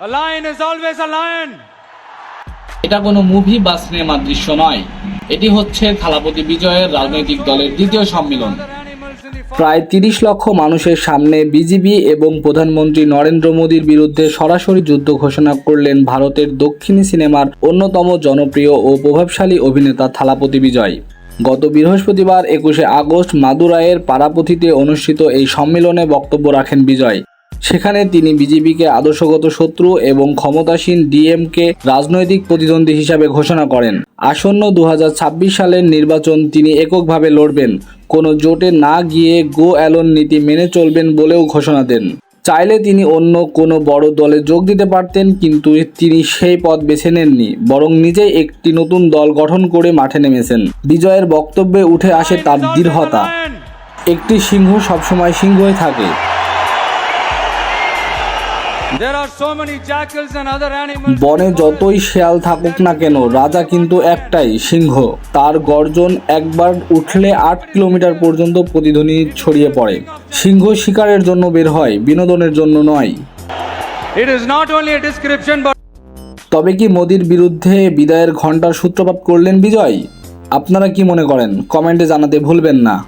A lion is always a lion. এটা কোনো movie বা সিনেমার দৃশ্য নয় এটি হচ্ছে থালাপতি বিজয়ের রাজনৈতিক দলের দ্বিতীয় সম্মেলন. প্রায় তিরিশ লক্ষ মানুষের সামনে বিজিবি এবং প্রধানমন্ত্রী নরেন্দ্র মোদীর বিরুদ্ধে সরাসরি যুদ্ধ ঘোষণা করলেন ভারতের দক্ষিণী সিনেমার অন্যতম জনপ্রিয় ও প্রভাবশালী অভিনেতা থালাপতি বিজয় গত বৃহস্পতিবার একুশে আগস্ট মাদুরাইয়ের পারাপথিতে অনুষ্ঠিত এই সম্মেলনে বক্তব্য রাখেন বিজয় সেখানে তিনি বিজেপিকে আদর্শগত শত্রু এবং ক্ষমতাসীন ডিএমকে রাজনৈতিক প্রতিদ্বন্দ্বী হিসাবে ঘোষণা করেন। আসন্ন দু হাজার ছাব্বিশ সালের নির্বাচন তিনি এককভাবে লড়বেন। কোনো জোটে না গিয়ে গো অ্যালোন নীতি মেনে চলবেন বলেও ঘোষণা দেন। চাইলে তিনি অন্য কোনো বড় দলে যোগ দিতে পারতেন, কিন্তু তিনি সেই পথ বেছে নেননি, বরং নিজেই একটি নতুন দল গঠন করে মাঠে নেমেছেন। বিজয়ের বক্তব্যে উঠে আসে তার দৃঢ়তা। একটি সিংহ সবসময় সিংহই থাকে। বনে যতই শেয়াল থাকুক না কেন রাজা কিন্তু একটাই সিংহ। তার গর্জন একবার উঠলে আট কিলোমিটার পর্যন্ত প্রতিধ্বনি ছড়িয়ে পড়ে। সিংহ শিকারের জন্য বের হয় বিনোদনের জন্য নয়। তবে কি মোদির বিরুদ্ধে বিদায়ের ঘণ্টার সূত্রপাত করলেন বিজয়? আপনারা কি মনে করেন? কমেন্টে জানাতে ভুলবেন না।